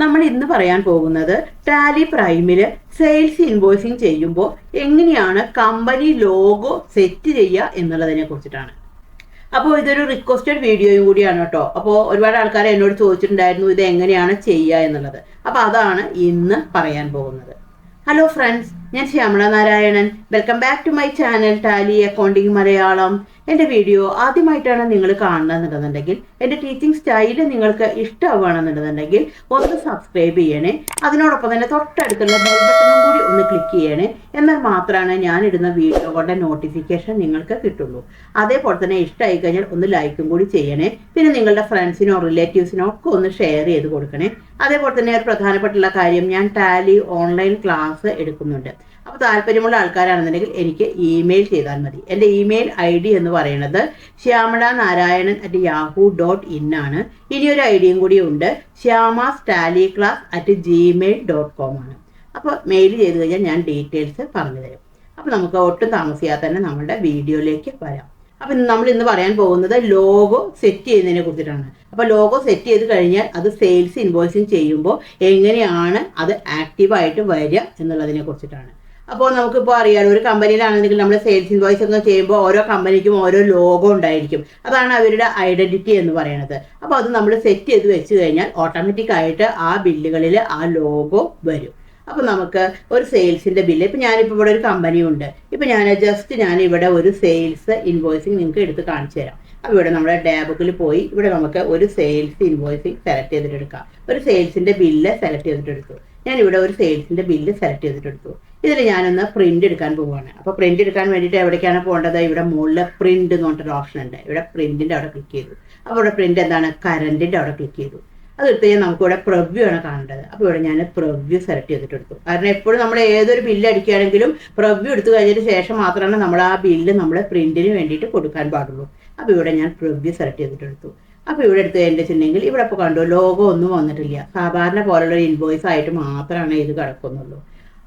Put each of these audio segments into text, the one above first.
നമ്മൾ ഇന്ന് പറയാൻ പോകുന്നത് ടാലി പ്രൈമിൽ സെയിൽസ് ഇൻവോയ്സിങ് ചെയ്യുമ്പോൾ എങ്ങനെയാണ് കമ്പനി ലോഗോ സെറ്റ് ചെയ്യുക എന്നുള്ളതിനെ കുറിച്ചിട്ടാണ്. അപ്പോൾ ഇതൊരു റിക്വസ്റ്റഡ് വീഡിയോയും കൂടിയാണ് കേട്ടോ. അപ്പോൾ ഒരുപാട് ആൾക്കാർ എന്നോട് ചോദിച്ചിട്ടുണ്ടായിരുന്നു ഇത് എങ്ങനെയാണ് ചെയ്യുക എന്നുള്ളത്. അപ്പോൾ അതാണ് ഇന്ന് പറയാൻ പോകുന്നത്. ഹലോ ഫ്രണ്ട്സ് ഞാൻ Shyamala Narayanan. Welcome back to my channel Tally accounting Malayalam എന്റെ വീഡിയോ ആദ്യമായിട്ടാണ് നിങ്ങൾ കാണുന്നതെന്നുണ്ടെന്നുണ്ടെങ്കിൽ എന്റെ ടീച്ചിങ് സ്റ്റൈൽ നിങ്ങൾക്ക് ഇഷ്ടമാവുകയാണെന്നുണ്ടെന്നുണ്ടെങ്കിൽ ഒന്ന് സബ്സ്ക്രൈബ് ചെയ്യണേ. അതിനോടൊപ്പം തന്നെ തൊട്ടടുത്തുള്ള ബെൽ ബട്ടണും കൂടി ഒന്ന് ക്ലിക്ക് ചെയ്യണേ. എന്നാൽ മാത്രമാണ് ഞാൻ ഇടുന്ന വീഡിയോകളുടെ നോട്ടിഫിക്കേഷൻ നിങ്ങൾക്ക് കിട്ടുള്ളൂ. അതേപോലെ തന്നെ ഇഷ്ടമായി കഴിഞ്ഞാൽ ഒന്ന് ലൈക്കും കൂടി ചെയ്യണേ. പിന്നെ നിങ്ങളുടെ ഫ്രണ്ട്സിനോ റിലേറ്റീവ്സിനോ ഒക്കെ ഒന്ന് ഷെയർ ചെയ്ത് കൊടുക്കണേ. അതേപോലെ തന്നെ ഒരു പ്രധാനപ്പെട്ടുള്ള കാര്യം ഞാൻ ടാലി ഓൺലൈൻ ക്ലാസ് എടുക്കുന്നുണ്ട്. അപ്പോൾ താല്പര്യമുള്ള ആൾക്കാരാണെന്നുണ്ടെങ്കിൽ എനിക്ക് ഇമെയിൽ ചെയ്താൽ മതി. എന്റെ ഇമെയിൽ ഐ ഡി എന്ന് പറയുന്നത് Shyamala Narayanan at Yahoo dot in ആണ്. ഇനിയൊരു ഐ ഡിയും കൂടി ഉണ്ട്. Shyama സ്റ്റാലി class at Gmail dot com ആണ്. അപ്പോൾ മെയിൽ ചെയ്ത് കഴിഞ്ഞാൽ ഞാൻ ഡീറ്റെയിൽസ് പറഞ്ഞു തരും അപ്പോൾ നമുക്ക് ഒട്ടും താമസിയാതെ തന്നെ നമ്മുടെ വീഡിയോയിലേക്ക് വരാം. അപ്പം നമ്മൾ ഇന്ന് പറയാൻ പോകുന്നത് ലോഗോ സെറ്റ് ചെയ്യുന്നതിനെ കുറിച്ചിട്ടാണ്. അപ്പോൾ ലോഗോ സെറ്റ് ചെയ്ത് കഴിഞ്ഞാൽ അത് സെയിൽസ് ഇൻവോയ്സിങ് ചെയ്യുമ്പോൾ എങ്ങനെയാണ് അത് ആക്റ്റീവായിട്ട് വരിക എന്നുള്ളതിനെ കുറിച്ചിട്ടാണ്. അപ്പോൾ നമുക്കിപ്പോൾ അറിയാം ഒരു കമ്പനിയിലാണെന്നുണ്ടെങ്കിൽ നമ്മൾ സെയിൽസ് ഇൻവോയ്സ് ഒക്കെ ചെയ്യുമ്പോൾ ഓരോ കമ്പനിക്കും ഓരോ ലോഗോ ഉണ്ടായിരിക്കും. അതാണ് അവരുടെ ഐഡന്റിറ്റി എന്ന് പറയുന്നത് അപ്പോൾ അത് നമ്മൾ സെറ്റ് ചെയ്ത് വെച്ച് കഴിഞ്ഞാൽ ഓട്ടോമാറ്റിക് ആയിട്ട് ആ ബില്ലുകളിൽ ആ ലോഗോ വരും. അപ്പോൾ നമുക്ക് ഒരു സെയിൽസിന്റെ ബില്ല് ഇപ്പം ഞാനിപ്പോൾ ഇവിടെ ഒരു കമ്പനി ഉണ്ട്. ഇപ്പം ഞാൻ ജസ്റ്റ് ഞാൻ ഇവിടെ ഒരു സെയിൽസ് ഇൻവോയ്സിങ് നിങ്ങൾക്ക് എടുത്ത് കാണിച്ചു തരാം. അപ്പോൾ ഇവിടെ നമ്മുടെ ഡാബുക്കിൽ പോയി ഇവിടെ നമുക്ക് ഒരു സെയിൽസ് ഇൻവോയ്സിങ് സെലക്ട് ചെയ്തിട്ടെടുക്കാം ഒരു സെയിൽസിന്റെ ബില്ല് സെലക്ട് ചെയ്തിട്ട് ഞാൻ ഇവിടെ ഒരു സെയിൽസിന്റെ ബില്ല് സെലക്ട് ചെയ്തിട്ട് എടുത്തു ഇതിൽ ഞാനൊന്ന് പ്രിന്റ് എടുക്കാൻ പോവുകയാണ് അപ്പോൾ പ്രിന്റ് എടുക്കാൻ വേണ്ടിയിട്ട് എവിടേക്കാണ് പോകേണ്ടത്? ഇവിടെ മുകളിൽ പ്രിന്റ് എന്ന് പറഞ്ഞിട്ടൊരു ഓപ്ഷൻ ഉണ്ട്. ഇവിടെ പ്രിന്റിന്റെ അവിടെ ക്ലിക്ക് ചെയ്തു. അപ്പോൾ ഇവിടെ പ്രിന്റ് എന്താണ്? കറണ്ടിന്റെ അവിടെ ക്ലിക്ക് ചെയ്തു. അത് എടുത്ത് കഴിഞ്ഞാൽ നമുക്ക് ഇവിടെ പ്രവ്യൂ ആണ് കാണേണ്ടത്. അപ്പോൾ ഇവിടെ ഞാൻ പ്രവ്യൂ സെലക്ട് ചെയ്തിട്ട് എടുത്തു കാരണം എപ്പോഴും നമ്മൾ ഏതൊരു ബില്ല് അടിക്കുകയാണെങ്കിലും പ്രവ്യൂ എടുത്തു കഴിഞ്ഞതിന് ശേഷം മാത്രമാണ് നമ്മൾ ആ ബില്ല് നമ്മൾ പ്രിന്റിന് വേണ്ടിയിട്ട് കൊടുക്കാൻ പാടുള്ളൂ. അപ്പോൾ ഇവിടെ ഞാൻ പ്രവ്യൂ സെലക്ട് ചെയ്തിട്ട് എടുത്തു അപ്പോൾ ഇവിടെ എടുത്ത് കഴിഞ്ഞിട്ടുണ്ടെങ്കിൽ ഇവിടെ ഇപ്പോൾ കണ്ടു ലോഗോ ഒന്നും വന്നിട്ടില്ല. സാധാരണ പോലുള്ള ഒരു ഇൻവോയ്സ് ആയിട്ട് മാത്രമാണ് ഇത് കിടക്കുന്നുള്ളൂ.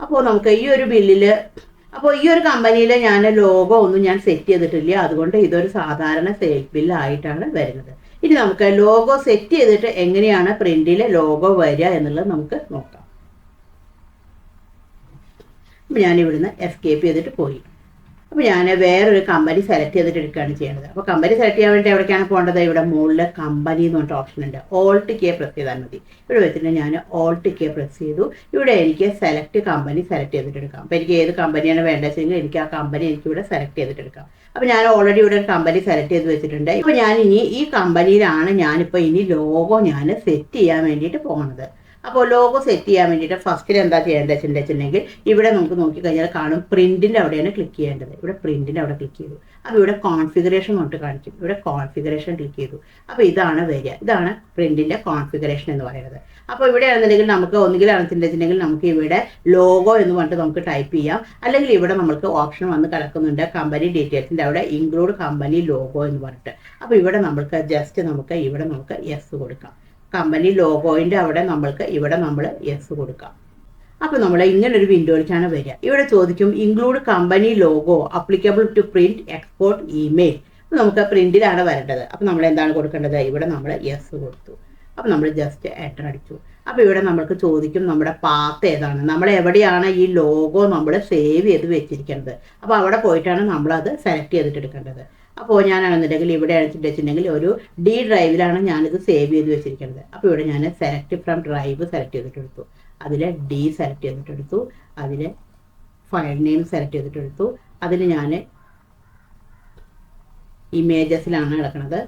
അപ്പോൾ നമുക്ക് ഈ ഒരു ബില്ലിൽ അപ്പോൾ ഈ ഒരു കമ്പനിയിൽ ഞാൻ ലോഗോ ഒന്നും ഞാൻ സെറ്റ് ചെയ്തിട്ടില്ല. അതുകൊണ്ട് ഇതൊരു സാധാരണ സെയിൽസ് ബില്ലായിട്ടാണ് വരുന്നത്. ഇനി നമുക്ക് ലോഗോ സെറ്റ് ചെയ്തിട്ട് എങ്ങനെയാണ് പ്രിന്റിൽ ലോഗോ വരിക എന്നുള്ളത് നമുക്ക് നോക്കാം. ഞാൻ ഇവിടുന്ന് എസ്കേപ്പ് ചെയ്തിട്ട് പോയി. അപ്പോൾ ഞാൻ വേറൊരു കമ്പനി സെലക്ട് ചെയ്തിട്ട് എടുക്കുകയാണ് ചെയ്യുന്നത് അപ്പോൾ കമ്പനി സെലക്ട് ചെയ്യാൻ വേണ്ടി എവിടേക്കാണ് പോകേണ്ടത്? ഇവിടെ മുകളിൽ കമ്പനി എന്ന് പറഞ്ഞിട്ട് ഓപ്ഷൻ ഉണ്ട്. ഓൾട്ട് കെ പ്രസ് ചെയ്താൽ മതി. ഇവിടെ വെച്ചിട്ട് ഞാൻ ഓൾട്ട് കെ പ്രസ് ചെയ്തു. ഇവിടെ എനിക്ക് സെലക്ട് കമ്പനി സെലക്ട് ചെയ്തിട്ട് എടുക്കാം. അപ്പോൾ എനിക്ക് ഏത് കമ്പനിയാണ് വേണ്ടത് വെച്ചെങ്കിൽ എനിക്ക് ആ കമ്പനി എനിക്ക് ഇവിടെ സെലക്ട് ചെയ്തിട്ട് എടുക്കാം. അപ്പോൾ ഞാൻ ഓൾറെഡി ഇവിടെ ഒരു കമ്പനി സെലക്ട് ചെയ്ത് വെച്ചിട്ടുണ്ട്. ഇപ്പോൾ ഞാൻ ഇനി ഈ കമ്പനിയിലാണ് ഞാനിപ്പോൾ ഇനി ലോഗോ ഞാൻ സെറ്റ് ചെയ്യാൻ വേണ്ടിയിട്ട് പോകുന്നത് അപ്പോൾ ലോഗോ സെറ്റ് ചെയ്യാൻ വേണ്ടിയിട്ട് ഫസ്റ്റിൽ എന്താ ചെയ്യേണ്ടത് വെച്ചിട്ടുണ്ടെങ്കിൽ ഇവിടെ നമുക്ക് നോക്കിക്കഴിഞ്ഞാൽ കാണും പ്രിന്റിന്റെ അവിടെയാണ് ക്ലിക്ക് ചെയ്യേണ്ടത്. ഇവിടെ പ്രിന്റിന്റെ അവിടെ ക്ലിക്ക് ചെയ്തു. അപ്പോൾ ഇവിടെ കോൺഫിഗറേഷൻ കൊണ്ട് കാണിക്കും. ഇവിടെ കോൺഫിഗറേഷൻ ക്ലിക്ക് ചെയ്തു. അപ്പോൾ ഇതാണ് വരിക. ഇതാണ് പ്രിന്റിന്റെ കോൺഫിഗറേഷൻ എന്ന് പറയുന്നത്. അപ്പോൾ ഇവിടെ ആണെന്നുണ്ടെങ്കിൽ നമുക്ക് ഒന്നുകിൽ ആണെന്നുണ്ടെങ്കിൽ നമുക്ക് ഇവിടെ ലോഗോ എന്ന് പറഞ്ഞിട്ട് നമുക്ക് ടൈപ്പ് ചെയ്യാം. അല്ലെങ്കിൽ ഇവിടെ നമുക്ക് ഓപ്ഷൻ വന്ന് കിടക്കുന്നുണ്ട് കമ്പനി ഡീറ്റെയിൽസിന്റെ അവിടെ ഇൻക്ലൂഡ് കമ്പനി ലോഗോ എന്ന് പറഞ്ഞിട്ട്. അപ്പോൾ ഇവിടെ നമുക്ക് ജസ്റ്റ് നമുക്ക് ഇവിടെ നമുക്ക് യെസ് കൊടുക്കാം. കമ്പനി ലോഗോയിന്റെ അവിടെ നമ്മൾക്ക് ഇവിടെ നമ്മൾ യെസ് കൊടുക്കാം. അപ്പോൾ നമ്മൾ ഇങ്ങനെ ഒരു വിൻഡോയിലേക്കാണ് വരിക. ഇവിടെ ചോദിക്കും include company logo applicable to print export email നമുക്ക് പ്രിന്റിലാണ് വരേണ്ടത്. അപ്പോൾ നമ്മൾ എന്താണ് കൊടുക്കേണ്ടത്? ഇവിടെ നമ്മൾ യെസ് കൊടുത്തു. അപ്പോൾ നമ്മൾ ജസ്റ്റ് എന്റർ അടിച്ചു. അപ്പോൾ ഇവിടെ നമ്മൾക്ക് ചോദിക്കും നമ്മുടെ പാത്ത് ഏതാണ്? നമ്മൾ എവിടെയാണ് ഈ ലോഗോ നമ്മൾ സേവ് ചെയ്ത് വെച്ചിരിക്കേണ്ടത് അപ്പോൾ അവിടെ പോയിട്ടാണ് നമ്മളത് സെലക്ട് ചെയ്തിട്ട് എടുക്കേണ്ടത് അപ്പോൾ ഞാനാണെന്നുണ്ടെങ്കിൽ ഇവിടെ വെച്ചിട്ടുണ്ടെങ്കിൽ ഒരു ഡി ഡ്രൈവിലാണ് ഞാനിത് സേവ് ചെയ്ത് വെച്ചിരിക്കുന്നത്. അപ്പോൾ ഇവിടെ ഞാൻ സെലക്ട് ഫ്രം ഡ്രൈവ് സെലക്ട് ചെയ്തിട്ട് എടുത്തു അതിൽ ഡി സെലക്ട് ചെയ്തിട്ട് എടുത്തു അതിൽ ഫയൽ നെയിം സെലക്ട് ചെയ്തിട്ട് എടുത്തു അതിൽ ഞാൻ ഇമേജസിലാണ് കിടക്കുന്നത്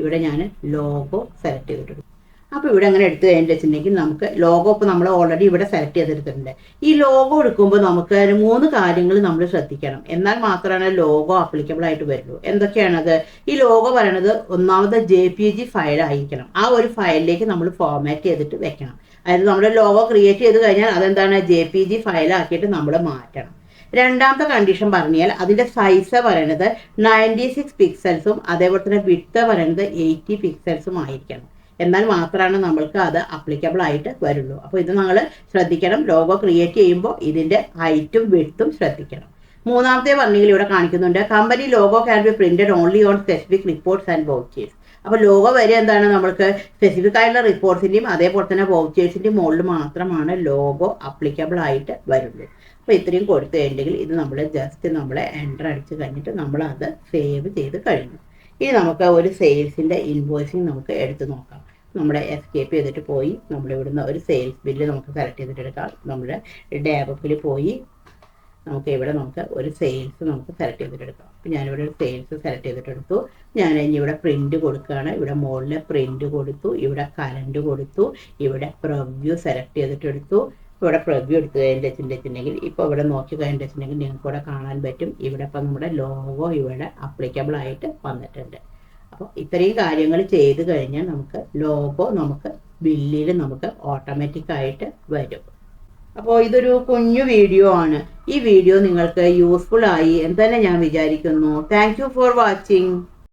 ഇവിടെ ഞാൻ ലോഗോ സെലക്ട് ചെയ്തിട്ടുണ്ട്. അപ്പോൾ ഇവിടെ അങ്ങനെ എടുത്തു കഴിഞ്ഞിട്ട് വെച്ചിട്ടുണ്ടെങ്കിൽ നമുക്ക് ലോഗോ ഇപ്പോൾ നമ്മൾ ഓൾറെഡി ഇവിടെ സെലക്ട് ചെയ്തെടുത്തിട്ടുണ്ട്. ഈ ലോഗോ എടുക്കുമ്പോൾ നമുക്ക് മൂന്ന് കാര്യങ്ങൾ നമ്മൾ ശ്രദ്ധിക്കണം. എന്നാൽ മാത്രമാണ് ലോഗോ അപ്ലിക്കബിൾ ആയിട്ട് വരുള്ളൂ. എന്തൊക്കെയാണത്? ഈ ലോഗോ പറയണത് ഒന്നാമത് ജെ പി ജി ഫയൽ ആയിരിക്കണം. ആ ഒരു ഫയലിലേക്ക് നമ്മൾ ഫോർമാറ്റ് ചെയ്തിട്ട് വെക്കണം. അതായത് നമ്മുടെ ലോഗോ ക്രിയേറ്റ് ചെയ്ത് കഴിഞ്ഞാൽ അതെന്താണ്? ജെ പി ജി ഫയലാക്കിയിട്ട് നമ്മൾ മാറ്റണം. രണ്ടാമത്തെ കണ്ടീഷൻ പറഞ്ഞാൽ അതിന്റെ സൈസ് പറയണത് നയന്റി സിക്സ് പിക്സൽസും അതേപോലെ തന്നെ വിട്ട് പറയണത് എയ്റ്റി പിക്സൽസും ആയിരിക്കണം. എന്നാൽ മാത്രമാണ് നമ്മൾക്ക് അത് അപ്ലിക്കബിൾ ആയിട്ട് വരുള്ളൂ. അപ്പോൾ ഇത് നമ്മൾ ശ്രദ്ധിക്കണം. ലോഗോ ക്രിയേറ്റ് ചെയ്യുമ്പോൾ ഇതിന്റെ ഹൈറ്റും വിട്ടും ശ്രദ്ധിക്കണം. മൂന്നാമത്തെ പറഞ്ഞെങ്കിൽ ഇവിടെ കാണിക്കുന്നുണ്ട്. Company logo can be printed only on specific reports and vouchers അപ്പോൾ ലോഗോ വരെ എന്താണ് നമ്മൾക്ക് സ്പെസിഫിക് ആയിട്ടുള്ള റിപ്പോർട്ട്സിന്റെയും അതേപോലെ തന്നെ വൗച്ചേഴ്സിന്റെയും മുകളിൽ മാത്രമാണ് ലോഗോ അപ്ലിക്കബിൾ ആയിട്ട് വരുന്നത്. അപ്പോൾ ഇത്രയും കൊടുത്തു കഴിഞ്ഞിട്ടുണ്ടെങ്കിൽ ഇത് നമ്മൾ ജസ്റ്റ് നമ്മൾ എന്റർ അടിച്ച് കഴിഞ്ഞിട്ട് നമ്മൾ അത് സേവ് ചെയ്ത് കഴിഞ്ഞു. ഇനി നമുക്ക് ഒരു സെയിൽസിന്റെ ഇൻവോയ്സിങ് നമുക്ക് എടുത്തു നോക്കാം. നമ്മുടെ എസ്കേപ്പ് ചെയ്തിട്ട് പോയി നമ്മൾ ഇവിടുന്ന് ഒരു സെയിൽസ് ബില്ല് നമുക്ക് സെലക്ട് ചെയ്തിട്ട് എടുക്കാം. നമ്മുടെ ഡാബപ്പിൽ പോയി നമുക്ക് ഇവിടെ നമുക്ക് ഒരു സെയിൽസ് നമുക്ക് സെലക്ട് ചെയ്തിട്ടെടുക്കാം അപ്പം ഞാനിവിടെ ഒരു സെയിൽസ് സെലക്ട് ചെയ്തിട്ടെടുത്തു ഞാൻ ഇനി ഇവിടെ പ്രിന്റ് കൊടുക്കുകയാണ്. ഇവിടെ മുകളിൽ പ്രിന്റ് കൊടുത്തു. ഇവിടെ കലണ്ട് കൊടുത്തു. ഇവിടെ പ്രവ്യൂ സെലക്ട് ചെയ്തിട്ടെടുത്തു ഇവിടെ പ്രിവ്യൂ എടുത്ത് വെച്ചിട്ടുണ്ടെങ്കിൽ ഇപ്പോൾ ഇവിടെ നോക്കി കഴിഞ്ഞിട്ടുണ്ടെങ്കിൽ നിങ്ങൾക്ക് ഇവിടെ കാണാൻ പറ്റും. ഇവിടെ ഇപ്പം നമ്മുടെ ലോഗോ ഇവിടെ അപ്ലിക്കബിൾ ആയിട്ട് വന്നിട്ടുണ്ട്. അപ്പോൾ ഇത്രയും കാര്യങ്ങൾ ചെയ്ത് കഴിഞ്ഞാൽ നമുക്ക് ലോഗോ നമുക്ക് ബില്ലിൽ നമുക്ക് ഓട്ടോമാറ്റിക്കായിട്ട് വരും. അപ്പോൾ ഇതൊരു കുഞ്ഞു വീഡിയോ ആണ്. ഈ വീഡിയോ നിങ്ങൾക്ക് യൂസ്ഫുൾ ആയി എന്ന് തന്നെ ഞാൻ വിചാരിക്കുന്നു. Thank for watching